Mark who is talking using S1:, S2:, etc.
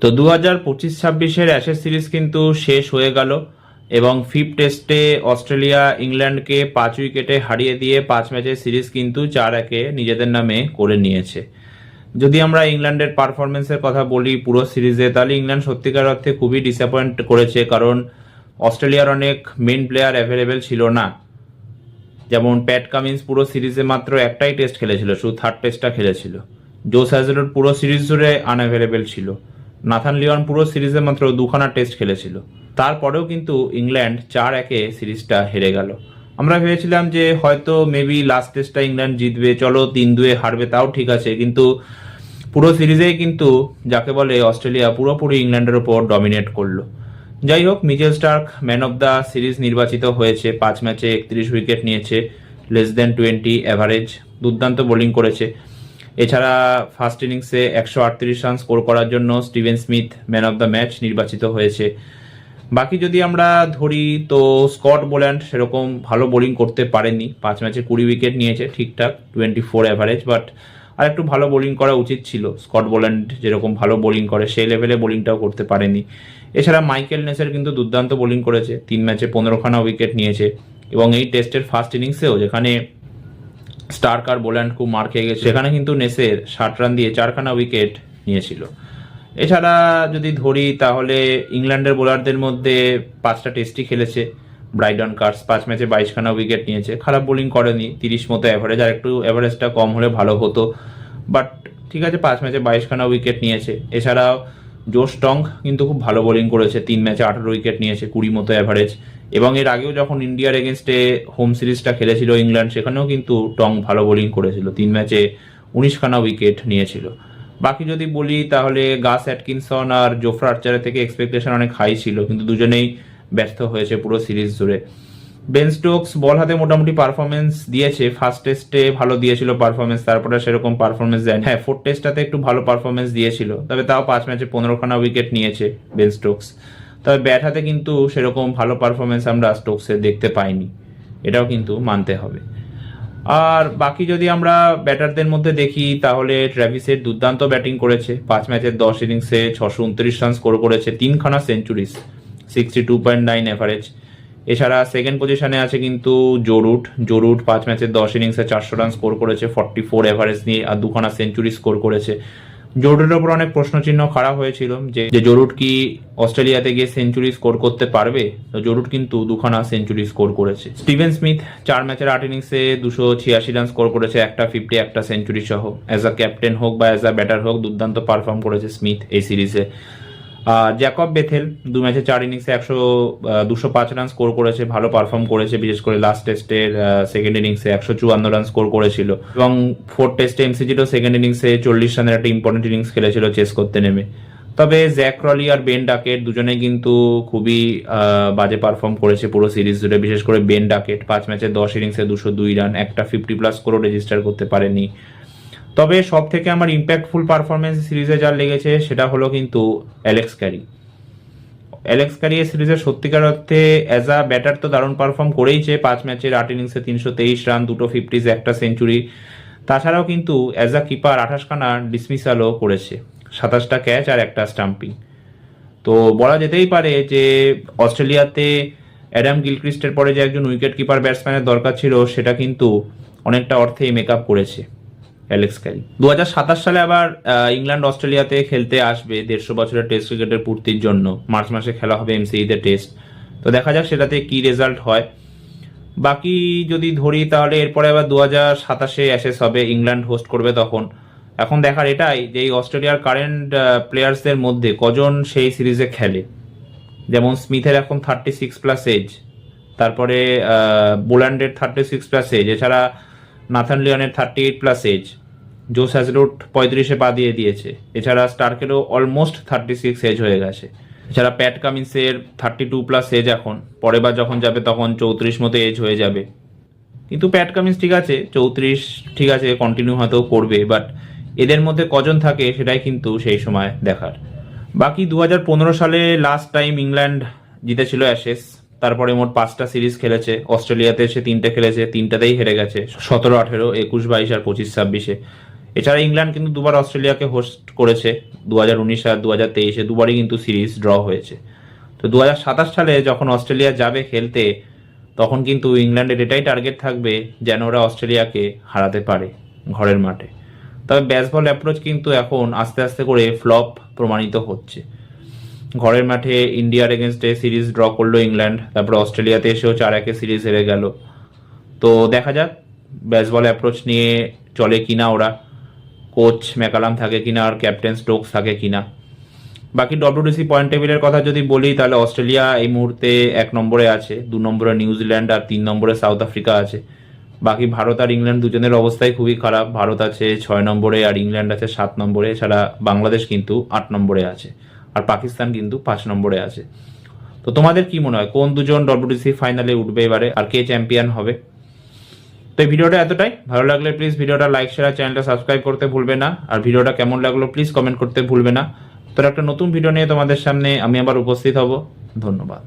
S1: তো দু হাজার পঁচিশ, ছাব্বিশের অ্যাশেজ সিরিজ কিন্তু শেষ হয়ে গেল এবং ফিফ টেস্টে অস্ট্রেলিয়া ইংল্যান্ডকে পাঁচ উইকেটে হারিয়ে দিয়ে পাঁচ ম্যাচের সিরিজ কিন্তু চার একে নিজেদের নামে করে নিয়েছে। যদি আমরা ইংল্যান্ডের পারফরমেন্সের কথা বলি পুরো সিরিজে, তাহলে ইংল্যান্ড সত্যিকার অর্থে খুবই ডিসঅ্যাপয়েন্ট করেছে, কারণ অস্ট্রেলিয়ার অনেক মেন প্লেয়ার অ্যাভেলেবেল ছিল না। যেমন প্যাট কামিন্স পুরো সিরিজে মাত্র একটাই টেস্ট খেলেছিল, শুধু থার্ড টেস্টটা খেলেছিল। জো স্যাজেলোর পুরো সিরিজ জুড়ে আনঅ্যাভেলেবেল ছিল। নাথান লিওন পুরো সিরিজে মাত্র দুখানা টেস্ট খেলেছিল। তারপরেও কিন্তু ইংল্যান্ড চার একে সিরিজটা হেরে গেল। আমরা ভেবেছিলাম যে হয়তো মেবি লাস্ট টেস্টটা ইংল্যান্ড জিতবে, চলো তিন দুয়ে হারবে, তাও ঠিক আছে। কিন্তু পুরো সিরিজেই কিন্তু যাকে বলে অস্ট্রেলিয়া পুরোপুরি ইংল্যান্ডের ওপর ডমিনেট করল। যাই হোক, Mitchell Starc man of the series নির্বাচিত হয়েছে, পাঁচ ম্যাচে একত্রিশ উইকেট নিয়েছে লেস দেন টোয়েন্টি অ্যাভারেজ দুর্দান্ত বোলিং করেছে। এছাড়া ফার্স্ট ইনিংসে একশো আটত্রিশ রান স্কোর করার জন্য Steven Smith man of the match নির্বাচিত হয়েছে। বাকি যদি আমরা ধরি, তো স্কট বোল্যান্ড সেরকম ভালো বোলিং করতে পারেনি পাঁচ ম্যাচে কুড়ি উইকেট নিয়েছে ঠিকঠাক টোয়েন্টি ফোর অ্যাভারেজ বাট আর একটু ভালো বোলিং করা উচিত ছিল। স্কট বোল্যান্ড যেরকম ভালো বোলিং করে, সেই লেভেলে বোলিংটাও করতে পারেনি এছাড়া মাইকেল নেসের কিন্তু দুর্দান্ত বোলিং করেছে। তিন ম্যাচে পনেরোখানা উইকেট নিয়েছে। এবং এই টেস্টের ফার্স্ট ইনিংসেও যেখানে স্টার্ক আর বোল্যান্ড খুব মার খেয়ে গেছে সেখানে কিন্তু নেসের ষাট রান দিয়ে চারখানা উইকেট নিয়েছিল। এছাড়া যদি ধরি, তাহলে ইংল্যান্ডের বোলারদের মধ্যে পাঁচটা টেস্টই খেলেছে। ব্রাইডন কার্স পাঁচ ম্যাচে বাইশখানা উইকেট নিয়েছে। খারাপ বোলিং করেনি, তিরিশ মতো অ্যাভারেজ আর একটু অ্যাভারেজটা কম হলে ভালো হতো। বাট ঠিক আছে, পাঁচ ম্যাচে বাইশখানা উইকেট নিয়েছে। এছাড়াও জোশ টং কিন্তু খুব ভালো বোলিং করেছে। তিন ম্যাচে আঠারো উইকেট নিয়েছে, কুড়ি মতো অ্যাভারেজ এবং এর আগেও যখন ইন্ডিয়ার এগেনস্টে হোম সিরিজটা খেলেছিল ইংল্যান্ড, সেখানেও কিন্তু টং ভালো বোলিং করেছিল। তিন ম্যাচে উনিশখানা উইকেট নিয়েছিল। বাকি যদি বলি, তাহলে গাস অ্যাটকিনসন আর জোফ্রা আর্চারের থেকে এক্সপেকটেশন অনেক হাই ছিল, কিন্তু দুজনেই ব্যর্থ হয়েছে পুরো সিরিজ জুড়ে। বেন স্টোকস বল হাতে মোটামুটি পারফরমেন্স দিয়েছে। ফার্স্ট টেস্টে ভালো দিয়েছিল পারফরমেন্স তারপরে সেরকম পারফরমেন্স দেয়নি। হ্যাঁ ফোর্থ টেস্টটাতে একটু ভালো পারফরমেন্স দিয়েছিল, তবে তাও পাঁচ ম্যাচে পনেরোখানা উইকেট নিয়েছে বেন স্টোকস তবে ব্যাট হাতে কিন্তু সেরকম ভালো পারফরমেন্স আমরা স্টোকসে দেখতে পাইনি। এটাও কিন্তু মানতে হবে। আর বাকি যদি আমরা ব্যাটারদের মধ্যে দেখি, তাহলে ট্র্যাভিসের দুর্দান্ত ব্যাটিং করেছে। পাঁচ ম্যাচের দশ ইনিংসে ছশো উনত্রিশ রান স্কোর করেছে। তিনখানা centuries sixty two point nine average এছাড়া সেকেন্ড পজিশনে আছে কিন্তু জোরুট জোরুট পাঁচ ম্যাচের দশ ইনিংসে চারশো রান স্কোর করেছে ফর্টি ফোর অ্যাভারেজ নিয়ে আর দুখানা সেঞ্চুরি স্কোর করেছে। জোরুটের ওপর অনেক প্রশ্নচিহ্ন খাড়া হয়েছিল যে জোরুট কি অস্ট্রেলিয়াতে গিয়ে সেঞ্চুরি স্কোর করতে পারবে? তো জরুর কিন্তু দুখানা সেঞ্চুরি স্কোর করেছে। স্টিভেন স্মিথ চার ম্যাচের আট ইনিংসে দুশো ছিয়াশি রান স্কোর করেছে, একটা ফিফটি, একটা সেঞ্চুরি সহ। অ্যাজ আ ক্যাপ্টেন হোক বা অ্যাজ আ ব্যাটার হোক, দুর্দান্ত পারফর্ম করেছে স্মিথ এই সিরিজে। জ্যাকব বেথেল দু ম্যাচে চার ইনিংসে একশো দুশো পাঁচ রান স্কোর করেছে, ভালো পারফর্ম করেছে, বিশেষ করে লাস্ট টেস্টের সেকেন্ড ইনিংসে একশো চুয়ান্ন রান স্কোর করেছিল। এবং ফোর্থ টেস্টে এমসিজিরও সেকেন্ড ইনিংসে চল্লিশ রানের একটা ইম্পর্টেন্ট ইনিংস খেলেছিল চেস করতে নেমে। তবে জ্যাক রলি আর বেন ডাকেট দুজনেই কিন্তু খুবই বাজে পারফর্ম করেছে পুরো সিরিজ জুড়ে। বিশেষ করে বেন ডাকেট পাঁচ ম্যাচে দশ ইনিংসে দুশো দুই রান একটা ফিফটি প্লাস স্কোরও রেজিস্টার করতে পারেনি। তবে সব থেকে আমার ইম্প্যাক্টফুল পারফরমেন্স সিরিজে যা লেগেছে সেটা হলো কিন্তু অ্যালেক্স ক্যারি অ্যালেক্স ক্যারি এই সিরিজে সত্যিকার অর্থে অ্যাজ আ ব্যাটার তো দারুণ পারফর্ম করেইছে, পাঁচ ম্যাচের আট ইনিংসে তিনশো তেইশ রান, দুটো ফিফটিজ একটা সেঞ্চুরি তাছাড়াও কিন্তু অ্যাজ আ কিপার আঠাশখানা ডিসমিসালও করেছে, সাতাশটা ক্যাচ আর একটা স্টাম্পিং তো বলা যেতেই পারে যে অস্ট্রেলিয়াতে অ্যাডাম গিলক্রিস্টের পরে যে একজন উইকেট কিপার ব্যাটসম্যানের দরকার ছিল, সেটা কিন্তু অনেকটা অর্থেই মেক আপ করেছে। অ্যালেক্স ক্যারি দু সালে আবার ইংল্যান্ড, অস্ট্রেলিয়াতে খেলতে আসবে দেড়শো বছরের টেস্ট ক্রিকেটের পূর্তির জন্য। মার্চ মাসে খেলা হবে এমসিইতে টেস্ট। তো দেখা যাক সেটাতে কি রেজাল্ট হয়। বাকি যদি ধরি তাহলে এরপরে আবার দু হাজার সাতাশে অ্যাশেস হবে, ইংল্যান্ড হোস্ট করবে তখন। এখন দেখার এটাই যে এই অস্ট্রেলিয়ার কারেন্ট প্লেয়ার্সদের মধ্যে কজন সেই সিরিজে খেলে। যেমন স্মিথের এখন থার্টি সিক্স প্লাস এজ তারপরে বোল্যান্ডের থার্টি সিক্স প্লাস এজ এছাড়া Nathan লিওনের thirty eight plus age Josh হ্যাজরুট পঁয়ত্রিশে পা দিয়ে দিয়েছে। এছাড়া স্টার্কেরও অলমোস্ট থার্টি সিক্স এজ হয়ে গেছে। এছাড়া প্যাট কামিন্সের থার্টি টু প্লাস এজ এখন। পরের বার যখন যাবে তখন চৌত্রিশ মতো এজ হয়ে যাবে। কিন্তু প্যাট কামিন্স ঠিক আছে, চৌত্রিশ ঠিক আছে কন্টিনিউ হয়তো করবে বাট এদের মধ্যে কজন থাকে সেটাই কিন্তু সেই সময় দেখার। বাকি দু হাজার পনেরো সালে লাস্ট টাইম ইংল্যান্ড জিতেছিল অ্যাশেস তারপরে মোট পাঁচটা সিরিজ খেলেছে, অস্ট্রেলিয়াতে সে তিনটে খেলেছে, তিনটাতেই হেরে গেছে, সতেরো, আঠেরো, একুশ, বাইশ আর পঁচিশ, ছাব্বিশে। এছাড়া ইংল্যান্ড কিন্তু দুবার অস্ট্রেলিয়াকে হোস্ট করেছে দু হাজার উনিশ আর দু হাজার তেইশে, দুবারই কিন্তু সিরিজ ড্র হয়েছে। তো দু হাজার সাতাশ সালে যখন অস্ট্রেলিয়া যাবে খেলতে, তখন কিন্তু ইংল্যান্ডের এটাই টার্গেট থাকবে যেন ওরা অস্ট্রেলিয়াকে হারাতে পারে ঘরের মাঠে। তবে ব্যাসবল অ্যাপ্রোচ কিন্তু এখন আস্তে আস্তে করে ফ্লপ প্রমাণিত হচ্ছে। ঘরের মাঠে ইন্ডিয়ার এগেনস্টে সিরিজ ড্র করল ইংল্যান্ড, তারপরে অস্ট্রেলিয়াতে এসেও চার একে সিরিজ হেরে গেল। তো দেখা যাক ব্যাসবল অ্যাপ্রোচ নিয়ে চলে কিনা ওরা কোচ ম্যাকালাম থাকে কিনা আর ক্যাপ্টেন স্টোকস থাকে কিনা। বাকি ডব্লিউডিসি পয়েন্ট টেবিলের কথা যদি বলি, তাহলে অস্ট্রেলিয়া এই মুহূর্তে এক নম্বরে আছে, দু নম্বরে নিউজিল্যান্ড আর তিন নম্বরে সাউথ আফ্রিকা আছে। বাকি ভারত আর ইংল্যান্ড দুজনের অবস্থাই খুবই খারাপ। ভারত আছে ছয় নম্বরে আর ইংল্যান্ড আছে সাত নম্বরে, এছাড়া বাংলাদেশ কিন্তু আট নম্বরে আছে। আর পাকিস্তান কিন্তু পাঁচ নম্বরে আছে। তো তোমাদের কি মনে হয়, কোন দুজন ডব্লিউডিসি ফাইনালে উঠবে এবারে আর কে চ্যাম্পিয়ন হবে? তো এই ভিডিওটা এতটাই। ভালো লাগলে প্লিজ ভিডিওটা লাইক শেয়ার চ্যানেলটা সাবস্ক্রাইব করতে ভুলবে না। আর ভিডিওটা কেমন লাগল প্লিজ কমেন্ট করতে ভুলবে না। তো একটা নতুন ভিডিও নিয়ে তোমাদের সামনে আমি আবার উপস্থিত হব। ধন্যবাদ।